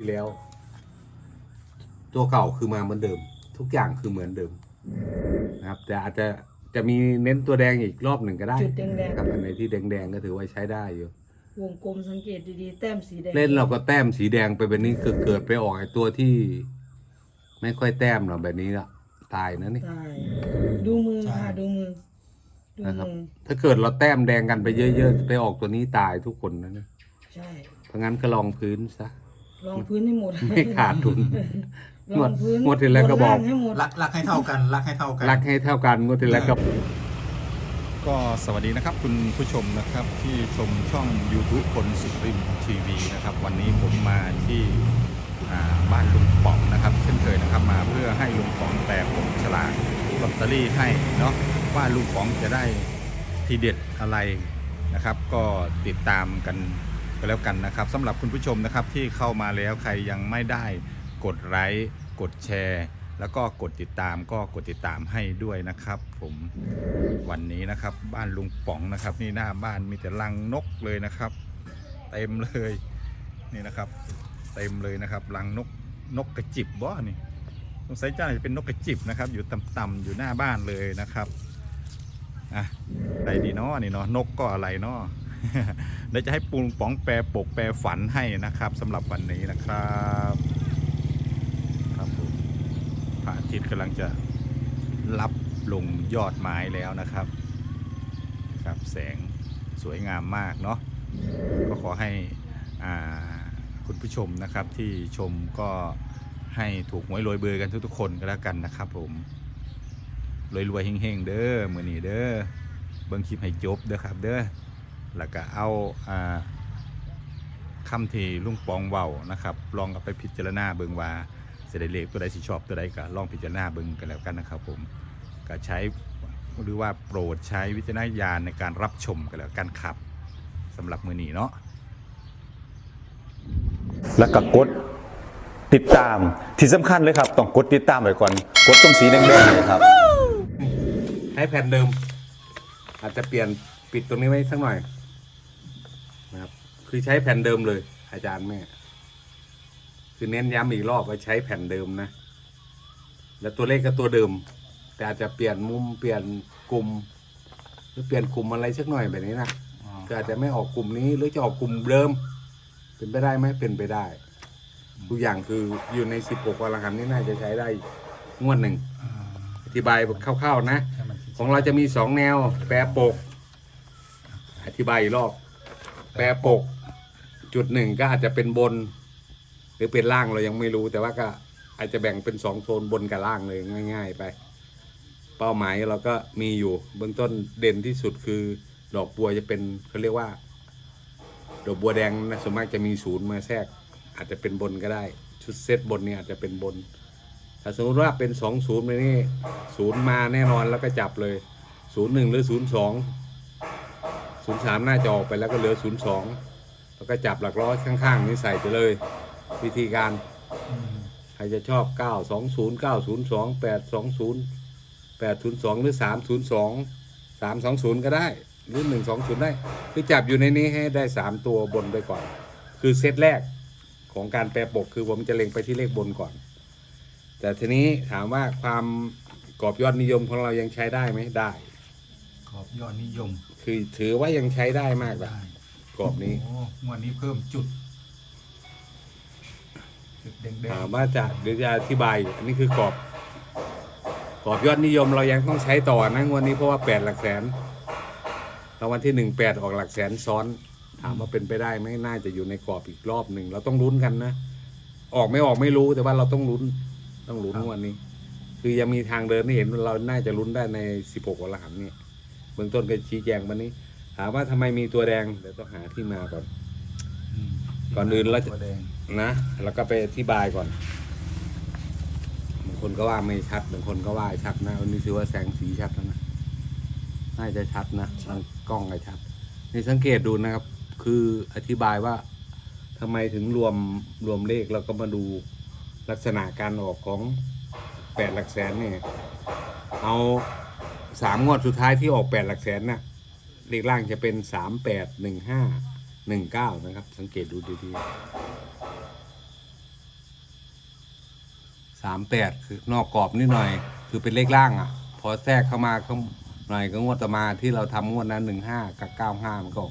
ที่แล้ว ตัวเก่าคือมาเหมือนเดิม ทุกอย่างคือเหมือนเดิมนะครับ แต่อาจจะจะมีเน้นตัวแดงอีกรอบหนึ่งก็ได้จุดแดงครับอันไหนที่แดงๆก็ถือว่าใช้ได้อยู่ๆวงกลมสังเกตดีๆ แต้มสีแดงเล่นเราก็แต้มสีแดงไปแบบนี้เกิดเกิดไปออกไอ้ตัวที่ ไม่ค่อยแต้มหรอกแบบนี้ละตายนะนี่ ตายดูมือค่ะ ดูมือ ดูนะครับ มือ ถ้าเกิดเราแต้มแดงกันไปเยอะๆไปออกตัวนี้ตายทุกคนนะเนี่ยใช่ เพราะงั้นก็ลองพื้นซะ ลองพื้นให้หมดไม่ขาดทุนลองพื้นงวดที่แล้วก็บอกบนางให้หมดรักรักให้เท่ากันรักให้เท่ากันรักให้เท่ากันงวดที่แล้วก็ก็สวัสดีนะครับคุณผู้ชมนะครับที่ชมช่อง YouTube คนสุรินทีวีนะครับ วันนี้ผมมาที่อ่าบ้านลุงป๋องนะครับ เช่นเคยนะครับมาเพื่อให้ลุงป๋องแปลผลฉลากลอตเตอรี่ให้เนาะว่าลุงป๋องจะได้ทีเด็ดอะไรนะครับ ก็ติดตามกัน ก็แล้วกันนะครับสำหรับคุณผู้ชมนะครับที่เข้ามาแล้วใครยังไม่ได้กดไลค์กดแชร์ แล้วก็กดติดตามก็กดติดตามให้ด้วยนะครับ ผมวันนี้นะครับ บ้านลุงป๋องนะครับ นี่หน้าบ้านมีแต่รังนกเลยนะครับ เต็มเลยนี่นะครับ เต็มเลยนะครับรังนกนกกระจิบบ่นี่สงสัยเจ้าจะเป็นนกกระจิบนะครับ อยู่ต่ำๆอยู่หน้าบ้านเลยนะครับอะอะไรดีเนาะนี่เนาะนกก็อะไรเนาะ เดี๋ยวจะให้ปูลุงป๋องแปลปกแปลฝันให้นะครับสำหรับวันนี้นะครับครับผมพระอาทิตย์กำลังจะรับลงยอดไม้แล้วนะครับ ครับแสงสวยงามมากเนาะก็ขอให้อ่าคุณผู้ชมนะครับที่ชมก็ให้ถูกหวยรวยเบอร์กันทุกๆคนก็แล้วกันนะครับผมรวยรวยๆเฮงๆเด้อมือนี้เด้อเบิ่งคลิปให้จบเด้อครับเด้อ แล้วก็เอาอ่าคำที่ลุงปองเว้านะครับ ลองเอาไปพิจารณาเบิ่งว่าจะได้เลขตัวใดสิชอบตัวใดก็ลองพิจารณาเบิ่งกันแล้วกันนะครับผมก็ใช้หรือว่าโปรดใช้วิจารณญาณในการรับชมกันแล้วกันครับสำหรับมือนี้เนาะแล้วก็กดติดตามที่สำคัญเลยครับ ต้องกดติดตามไว้ก่อนกดตรงสีแดงๆเลยครับ ให้แผ่นเดิม อาจจะเปลี่ยนปิดตรงนี้ไว้สักหน่อย ครับคือใช้แผ่นเดิมเลย อาจารย์แม่ คือเน้นย้ำอีกรอบว่าใช้แผ่นเดิมนะ แล้วตัวเลขก็ตัวเดิม แต่อาจจะเปลี่ยนมุมเปลี่ยนกลุ่มหรือเปลี่ยนกลุ่มอะไรสักหน่อยแบบนี้นะก็อาจจะไม่ออกกลุ่มนี้หรือจะออกกลุ่มเดิม เป็นไปได้ไหมเป็นไปได้ทุกอย่างคืออยู่ในสิบหกวันละหันนี่น่าจะใช้ได้งวดหนึ่งอธิบายคร่าวๆนะ ของเราจะมีสองแนว แปรปก อธิบายอีกรอบ แปรปก จุดหนึ่งก็อาจจะเป็นบน หรือเป็นล่างเรายังไม่รู้ แต่ว่าก็อาจจะแบ่งเป็นสองโซนบนกับล่างเลยง่าย ๆ ไป เป้าหมายเราก็มีอยู่ เบื้องต้นเด่นที่สุดคือ ดอกบัวจะเป็นเขาเรียกว่า ดอกบัวแดงนะส่วนมากจะมีศูนย์มาแทรก อาจจะเป็นบนก็ได้ ชุดเซตบนเนี่ยอาจจะเป็นบนถ้าสมมติว่าเป็นสองศูนย์ไปนี่ศูนย์มาแน่นอนแล้วก็จับเลยศูนย์หนึ่งหรือศูนย์สองศูนย์สามน่าจะออกไปแล้วก็เหลือศูนย์สอง แล้วก็จับหลักร้อยข้างๆนี้ใส่ไปเลย วิธีการ ใครจะชอบเก้าสองศูนย์เก้าศูนย์สองแปดสองศูนย์แปดศูนย์สองหรือสามศูนย์สองสามสองศูนย์ก็ได้ หรือหนึ่งสองศูนย์ได้ คือจับอยู่ในนี้ให้ได้สามตัวบนไปก่อน คือเซตแรกของการแปรปกคือผมจะเล็งไปที่เลขบนก่อน แต่ทีนี้ถามว่าความกรอบยอดนิยมของเรายังใช้ได้ไหมได้ ขอบยอดนิยมคือถือว่ายังใช้ได้มากแบบได้ก รอบนี้ โอ้งวดนี้เพิ่มจุด จุดแดงถามว่าจะเดี๋ยวจะอธิบายอันนี้คือกรอบกรอบยอดนิยมเรายังต้องใช้ต่อนะงวันนี้เพราะว่าแปดหลักแสนรางวัลที่หนึ่งแปดออกหลักแสนซ้อน ถามว่าเป็นไปได้ไหมน่าจะอยู่ในกรอบอีกรอบหนึ่งเราต้องลุ้นกันนะ ออกไม่ออกไม่รู้แต่ว่าเราต้องลุ้น ต้องลุ้นงวันนี้ คือยังมีทางเดินที่เห็นว่าเราน่าจะลุ้นได้ในสิบหกวันละหันนี่เบื้องต้นก็ชี้แจงวันนี้ถามว่าทำไมมีตัวแดงเดี๋ยวต้องหาที่มาก่อนๆอืมก่อนอื่นเราจะ ตัวแดงนะ แล้วก็ไปอธิบายก่อนบางคนก็ว่าไม่ชัดบางคนก็ว่าชัดนะวันนี้ถือว่าแสงสีชัดแล้วนะน่าจะชัดนะทางกล้องก็ชัดนี่สังเกตดูนะครับ คืออธิบายว่าทำไมถึงรวมรวมเลขแล้วก็มาดูลักษณะการออกของแปดหลักแสนเนี่ยเอาสามงวดสุดท้ายที่ออกแปดหลักแสนน่ะ เลขล่างจะเป็นสามแปดหนึ่งห้าหนึ่งเก้านะครับ สังเกตดูดีๆสามแปดคือนอกกรอบนิดหน่อย คือเป็นเลขล่างอะ พอแทรกเข้ามาเข้าหน่อยก็งวดต่อมาที่เราทำงวดนั้นหนึ่งห้ากับเก้าห้ามันก็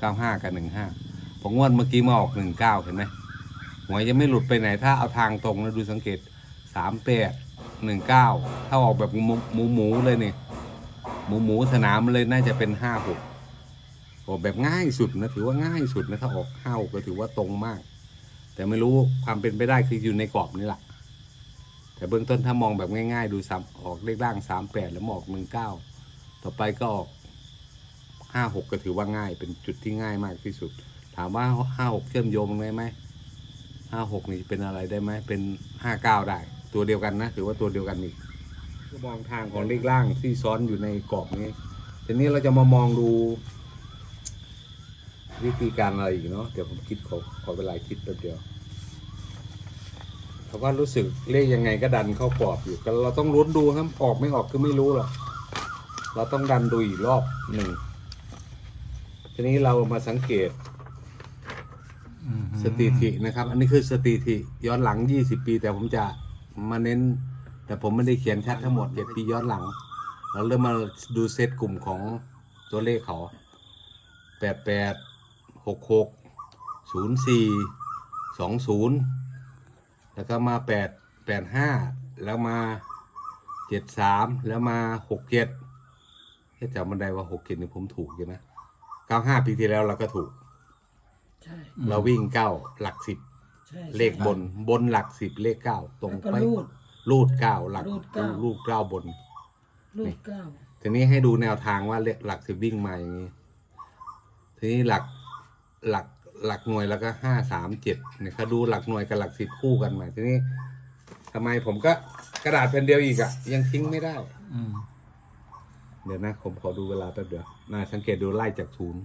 เก้าห้ากับหนึ่งห้าพองวดเมื่อกี้มาออกหนึ่งเก้าเห็นไหมหวยยังไม่หลุดไปไหนถ้าเอาทางตรงนะดูสังเกตสามแปดหนึ่งเก้าถ้าออกแบบมูหมูหมูเลยเนี่ย หมูหมูสนามเลยน่าจะเป็นห้าหกออกแบบง่ายสุดนะถือว่าง่ายสุดนะถ้าออกห้าหกก็ถือว่าตรงมาก แต่ไม่รู้ความเป็นไปได้คืออยู่ในกรอบนี่แหละแต่เบื้องต้นถ้ามองแบบง่ายๆ ดูซ้ำออกเลขล่างสามแปดแล้วออกหนึ่งเก้าต่อไปก็ออกห้าหกก็ถือว่าง่ายเป็นจุดที่ง่ายมากที่สุด ถามว่าห้าหกเชื่อมโยงได้ไหมห้าหกนี่เป็นอะไรได้ไหมเป็นห้าเก้าได้ ตัวเดียวกันนะถือว่าตัวเดียวกันอีก ก็มองทางของเลขล่างที่ซ้อนอยู่ในกรอบนี้ ทีนี้เราจะมามองดู วิธีการอะไรอีกเนาะเดี๋ยวผมคิดขอขอเวลาคิดแป๊บเดียวเขาะว่ารู้สึกเลขยังไงก็ดันเข้ากรอบอยู่ก็เราต้องลุ้นดูครับออกไม่ออกก็ไม่รู้หรอกเราต้องดันดูอีกรอบหนึ่งทีนี้เรามาสังเกตสถิตินะครับ อันนี้คือสถิติย้อนหลัง 20 ปี แต่ผมจะมาเน้น แต่ผมไม่ได้เขียนชัดทั้งหมด7ปีย้อนหลัง เราเริ่มมาดูเซตกลุ่มของตัวเลขเขา88 66 04 20แล้วก็มา8 85แล้วมา73แล้วมา67ให้จำมันได้ว่า67นี่ผมถูกใช่ไหม95ปีที่แล้วเราก็ถูก ใช่เราวิ่งเก้าหลักสิบใช่เลขบนบนหลักสิบเลขเก้าตรงแล้วก็ไป รูด รูดเก้าหลักรูดเก้า รูดเก้าบน รูดเก้าทีนี้ให้ดูแนวทางว่าเลขหลักสิบวิ่งมาอย่างนี้ ทีนี้หลักหลักหลักหน่วยแล้วก็ห้าสามเจ็ดเนี่ยเขาดูหลักหน่วยกับหลักสิบคู่กันมาทีนี้ทำไมผมก็กระดาษเป็นเดียวอีกอะยังทิ้งไม่ได้ อืมเดี๋ยวนะผมขอดูเวลาแป๊บเดียวนาสังเกตดูไล่จากศูนย์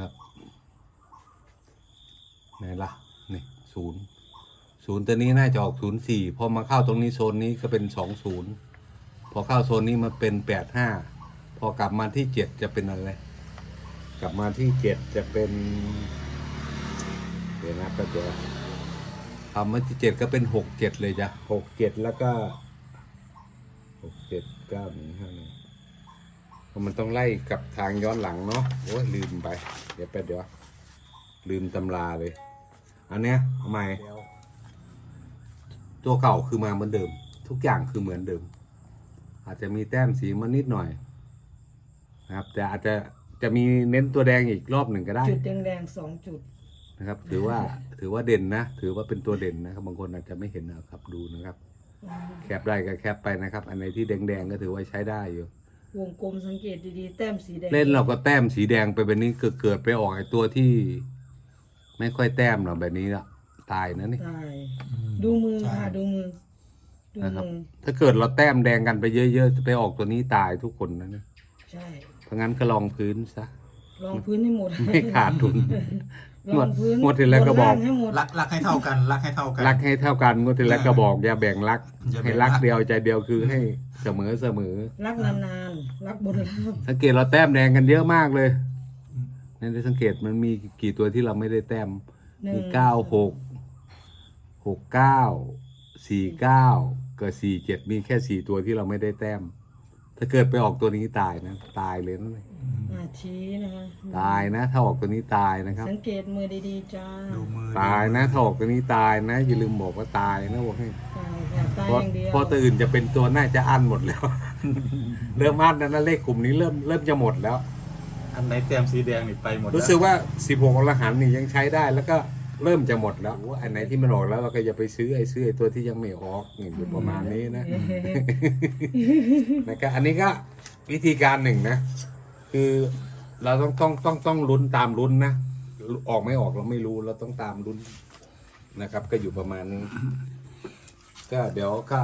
ครับไหนล่ะนี่ศูนย์ ศูนย์ตัวนี้น่าจะออกศูนย์สี่พอมาเข้าตรงนี้โซนนี้ก็เป็นสองศูนย์พอเข้าโซนนี้มาเป็นแปดห้าพอกลับมาที่เจ็ดจะเป็นอะไร กลับมาที่เจ็ดจะเป็น เดี๋ยวนะแป๊บเดียวทำมาที่เจ็ดก็เป็นหกเจ็ดเลยจ้ะหกเจ็ดแล้วก็หกเจ็ดเก้าหนึ่งห้าหนึ่งเพราะมันต้องไล่กับทางย้อนหลังเนาะโอ้ยลืมไป เดี๋ยวแป๊บเดี๋ยว ลืมตำราเลย อันเนี้ยทำไม ตัวเก่าคือมาเหมือนเดิม ทุกอย่างคือเหมือนเดิม อาจจะมีแต้มสีมานิดหน่อยนะครับ แต่อาจจะจะมีเน้นตัวแดงอีกรอบหนึ่งก็ได้ จุดแดงๆสองจุด นะครับ ถือว่าถือว่าเด่นนะ ถือว่าเป็นตัวเด่นนะครับ บางคนอาจจะไม่เห็นนะครับดูนะครับ แคปได้ก็แคปไปนะครับ อันไหนที่แดงๆก็ถือว่าใช้ได้อยู่ วงกลมสังเกตดีๆ แต้มสีแดงเล่นเราก็แต้มสีแดงไปแบบนี้เกิดเกิดไปออกไอ้ตัวที่ ไม่ค่อยแต้มหรอกแบบนี้ละ ตายนะนี่ ตายดูมือค่ะ ดูมือ ดูนะครับ มือ ถ้าเกิดเราแต้มแดงกันไปเยอะๆจะไปออกตัวนี้ตายทุกคนนะเนี่ยใช่ เพราะงั้นก็ลองพื้นซะ ลองพื้นให้หมดไม่ขาดทุน ลองพื้นงวดที่แล้วก็บอกบนางให้หมด รักรักให้เท่ากัน รักให้เท่ากัน รักให้เท่ากันงวดที่แล้วก็บอกอย่าแบ่งรัก อย่าแบ่ให้งรัรัก กเดียวใจเดียวคือให้เสมอเสมอรักนานๆ รักบนล่างสังเกตเราแต้มแดงกันเยอะมากเลยนี่ได้สังเกตมันมีกี่ตัวที่เราไม่ได้แต้มหนึ่มีงเก้าหก หกเก้าสี่เก้ากับสี่เจ็ดมีแค่สี่ตัวที่เราไม่ได้แต้ม ถ้าเกิดไปออกตัวนี้ตายนะ ตายเลยนะอ่าชี้นะคะตายนะ ถ้าออกตัวนี้ตายนะครับ สังเกตมือดีๆจ้าดูมือตายนะถ้าออกตัวนี้ตายนะ อย่าลืมบอกว่าตายนะบอกให้ตายค่ะตายเพราะอย่างเดียวเพราะตัวอื่นจะเป็นตัวน่าจะอั้นหมดแล้ว เริ่มอั้นแล้วนะเลขกลุ่มนี้เริ่มเริ่มจะหมดแล้ว อันไหนแต้มสีแดงนี่ไปหมดแล้วรู้สึกว่า16อรหันต์นี่ยังใช้ได้แล้วก็ เริ่มจะหมดแล้วว่าอันไหนที่มันออกแล้วเราก็อย่าไปซื้อไอ้ซื้อไอ้ตัวที่ยังไม่ออกนี่อยู่ประมาณนี้นะนะครับอันนี้ก็วิธีการหนึ่งนะ คือเราต้องต้องต้องต้องลุ้นตามลุ้นนะออกไม่ออกเราไม่รู้เราต้องตามลุ้นนะครับ ก็อยู่ประมาณนี้ก็เดี๋ยวก็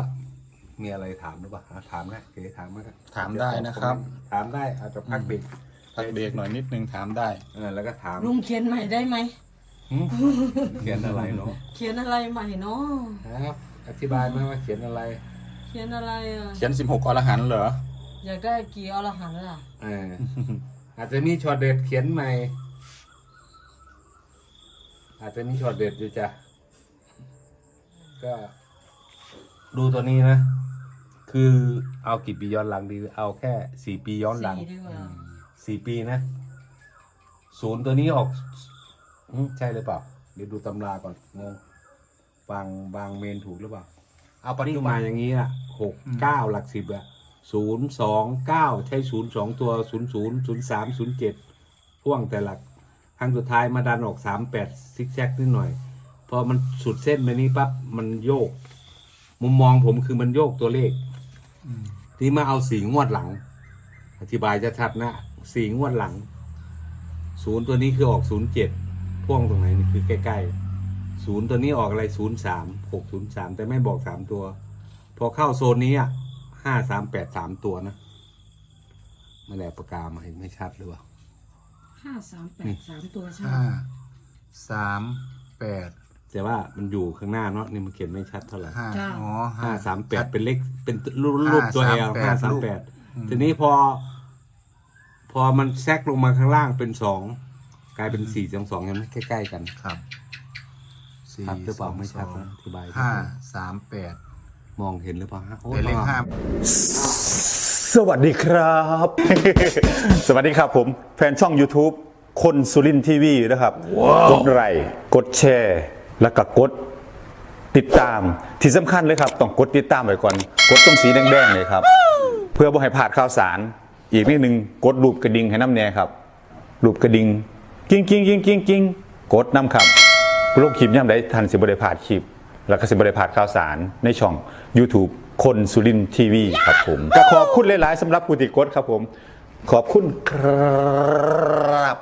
มีอะไรถามหรือเปล่าอะถามนะเก๋ถามมาครับถามได้นะครับ ถามได้อาจจะพักเบรกพักเบรกหน่อยนิดนึงถามได้เออแล้วก็ถามลุงเขียนใหม่ได้ไหมหึ เขียนอะไรเนาะเขียนอะไรใหม่เนาะครับ อธิบายมาว่าเขียนอะไร เขียนอะไรอะ เขียน16อรหันต์เหรอ อยากได้กี่อรหันต์ล่ะเอออาจจะมีช็อตเด็ดเขียนใหม่ อาจจะมีช็อตเด็ดอยู่จ้ะ ก็ดูตัวนี้นะ คือเอากี่ปีย้อนหลังดี เอาแค่สี่ปีย้อนหลังสี่ดีกว่า สี่ปีนะ ศูนย์ตัวนี้ออกอืม ใช่หรือเปล่าเดี๋ยวดูตำราก่อนงงบางบางเมนถูกหรือเปล่า เอาปฏิมาอย่างนี้อะหกเก้าหลักสิบอะศูนย์สองเก้าใช้ศูนย์สองตัวศูนย์ศูนย์ศูนย์สามศูนย์เจ็ดพ่วงแต่หลักครั้งสุดท้ายมาดันออกสามแปดซิกแซกนิดหน่อย พอมันสุดเส้นไปนี้ปั๊บมันโยก มุมมองผมคือมันโยกตัวเลขที่มาเอาสีงวดหลัง อธิบายจะชัดๆนะสีงวดหลังศูนย์ตัวนี้คือออกศูนย์เจ็ด พ่วงตรงไหนนี่คือใกล้ๆศูนย์ตัวนี้ออกอะไรศูนย์สามหกศูนย์สามแต่ไม่บอกสามตัว พอเข้าโซนนี้อะห้าสามแปดสามตัวนะไม่แหละปากกามาเห็นไม่ชัดหรือเปล่าห้าสามแปดสามตัวใช่ไหมห้าสามแปดแต่ว่ามันอยู่ข้างหน้าเนาะนี่มันเขียนไม่ชัดเท่าไหร่ห้าอ๋อห้าสามแปดชัเป็นเลขเป็นรูปรูปตัว L ห้าสามแปดอืมทีนี้พอ พอมันแทรกลงมาข้างล่างเป็นสอง กลายเป็นสี่สองสองยังใกล้ๆกัน ครับสี่ชัดหรือเปล่าไม่ชัดสองนะอธิบายห้าสามแปดมองเห็นหรือเปล่าฮะโอ้เป็นเลขต้องห้า สวัสดีครับ สวัสดีครับผม แฟนช่อง YouTube คนสุรินทีวีนะครับ กดไลค์กดแชร์ แล้วก็กดติดตามที่สำคัญเลยครับ ต้องกดติดตามไว้ก่อน กดตรงสีแดงๆเลยครับ เพื่อบ่ให้พลาดข่าวสาร อีกนิดนึงกดรูปกระดิ่งให้น้ำแน่ครับ รูปกระดิ่ง กิ้งกิ้งกิ้งกิ้งกิ้งกดน้ำครับโลกคลิปย่ำได้ทันสิบริพาดคลิป แล้วก็สิบริพาดข่าวสารในช่อง YouTube คนสุรินทีวีครับผมก็ขอบคุณหลาย ๆสำหรับผู้ติดกดครับผม ขอบคุณครับ